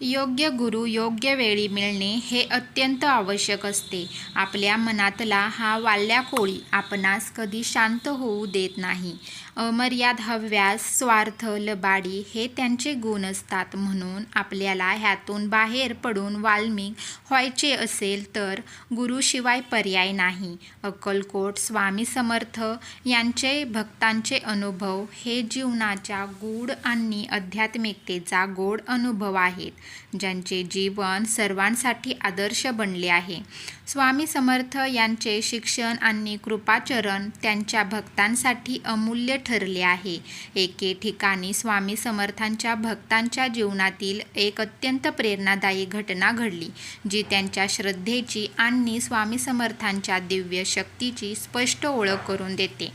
योग्य गुरु योग्य वेळी मिळणे हे अत्यंत आवश्यक असते. आपल्या मनातला हा वाल्या कोळी आपणास कधी शांत होऊ देत नाही. अमर्याद हव्यास स्वार्थ लबाडी हे त्यांचे गुण असतात. म्हणून आपल्याला ह्यातून बाहेर पडून वाल्मिक व्हायचे असेल तर गुरुशिवाय पर्याय नाही. अक्कलकोट स्वामी समर्थ यांचे भक्तांचे अनुभव हे जीवनाच्या गूढ आणि आध्यात्मिकतेचा गोड अनुभव आहेत. ज्यांचे जीवन सर्वांसाठी आदर्श बनले आहे. स्वामी समर्थ यांचे शिक्षण आणि कृपाचरण त्यांच्या भक्तांसाठी अमूल्य ठरले आहे. एके ठिकाणी स्वामी समर्थांच्या भक्तांच्या जीवनातील एक अत्यंत प्रेरणादायी घटना घडली जी त्यांच्या श्रद्धेची आणि स्वामी समर्थांच्या दिव्य शक्तीची स्पष्ट ओळख करून देते.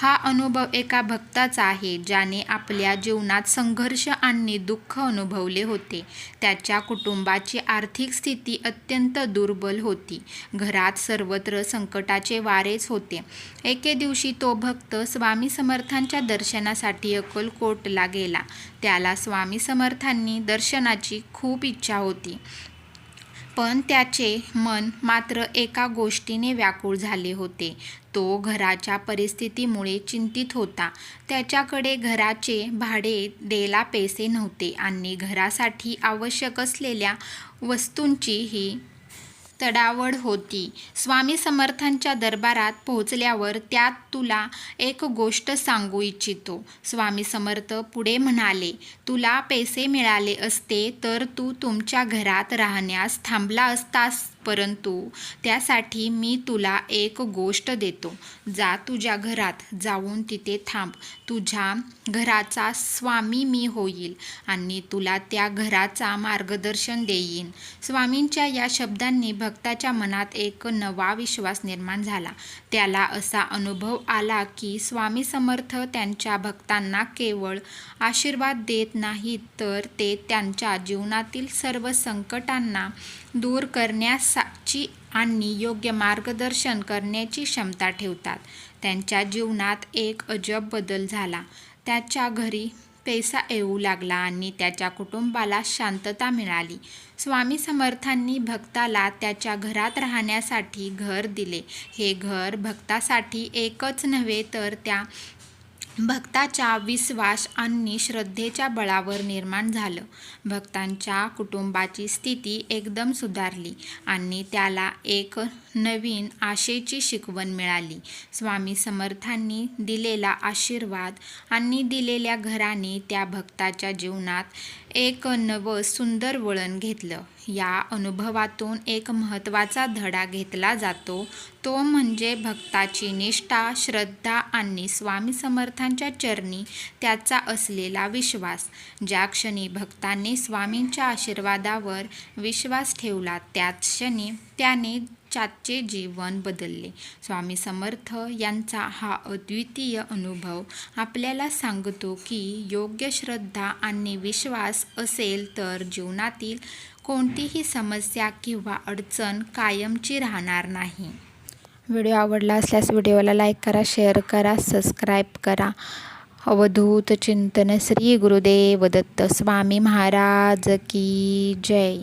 हा अनुभव एका भक्ताचा आहे ज्याने आपल्या जीवनात संघर्ष आणि दुःख अनुभवले होते. त्याच्या कुटुंबाची आर्थिक स्थिती अत्यंत दुर्बल होती. घरात सर्वत्र संकटाचे वारेच होते. एके दिवशी तो भक्त स्वामी समर्थांच्या दर्शनासाठी अक्कलकोटला गेला. त्याला स्वामी समर्थांनी दर्शनाची खूप इच्छा होती. पण त्याचे मन मात्र एका गोष्टीने व्याकुळ झाले होते. तो घराच्या परिस्थितीमुळे चिंतित होता. त्याच्याकडे घराचे भाडे द्यायला पैसे नव्हते आणि घरासाठी आवश्यक असलेल्या वस्तूंचीही तडावड होती. स्वामी समर्थांच्या दरबारात पोहोचल्यावर त्यात तुला एक गोष्ट सांगू इच्छितो. स्वामी समर्थ पुढे म्हणाले तुला पैसे मिळाले असते तर तू तुमच्या घरात राहण्यास थांबला असतास. परंतु त्यासाठी मी तुला एक गोष्ट देतो. जा तुझ्या घरात जाऊन तिथे थांब. तुझ्या घराचा स्वामी मी होईल आणि तुला त्या घराचा मार्गदर्शन देईन. स्वामींच्या या शब्दांनी भक्ताच्या मनात एक नवा विश्वास निर्माण झाला. त्याला असा अनुभव आला की स्वामी समर्थ त्यांच्या भक्तांना केवळ आशीर्वाद देत नाहीत तर ते त्यांच्या जीवनातील सर्व संकटांना दूर करण्यास करण्याची आणि योग्य मार्गदर्शन करण्याची क्षमता ठेवतात. त्यांच्या जीवनात एक अजब बदल झाला. त्याच्या घरी पैसा येऊ लागला आणि त्याच्या कुटुंबाला शांतता मिळाली. स्वामी समर्थांनी भक्ताला त्याच्या घरात राहण्यासाठी घर दिले. हे घर भक्तासाठी एकच नव्हे तर त्या भक्ताच्या विश्वास आणि श्रद्धेच्या बळावर निर्माण झालं. भक्तांच्या कुटुंबाची स्थिती एकदम सुधारली आणि त्याला एक नवीन आशेची शिकवण मिळाली. स्वामी समर्थांनी दिलेला आशीर्वाद आणि दिलेल्या घराने त्या भक्ताच्या जीवनात एक नवं सुंदर वळण घेतलं. या अनुभवातून एक महत्त्वाचा धडा घेतला जातो. तो म्हणजे भक्ताची निष्ठा श्रद्धा आणि स्वामी समर्थांच्या चरणी त्याचा असलेला विश्वास. ज्या क्षणी भक्तांनी स्वामींच्या आशीर्वादावर विश्वास ठेवला त्याच क्षणी त्याने त्याचे जीवन बदलले. स्वामी समर्थ यांचा हा अद्वितीय अनुभव आपल्याला सांगतो की योग्य श्रद्धा आणि विश्वास असेल तर जीवनातील कोणतीही समस्या किंवा अडचण कायमची राहणार नाही. व्हिडिओ आवडला असल्यास व्हिडिओला लाईक करा शेअर करा सबस्क्राईब करा. अवधूत चिंतन श्री गुरुदेव दत्त स्वामी महाराज की जय.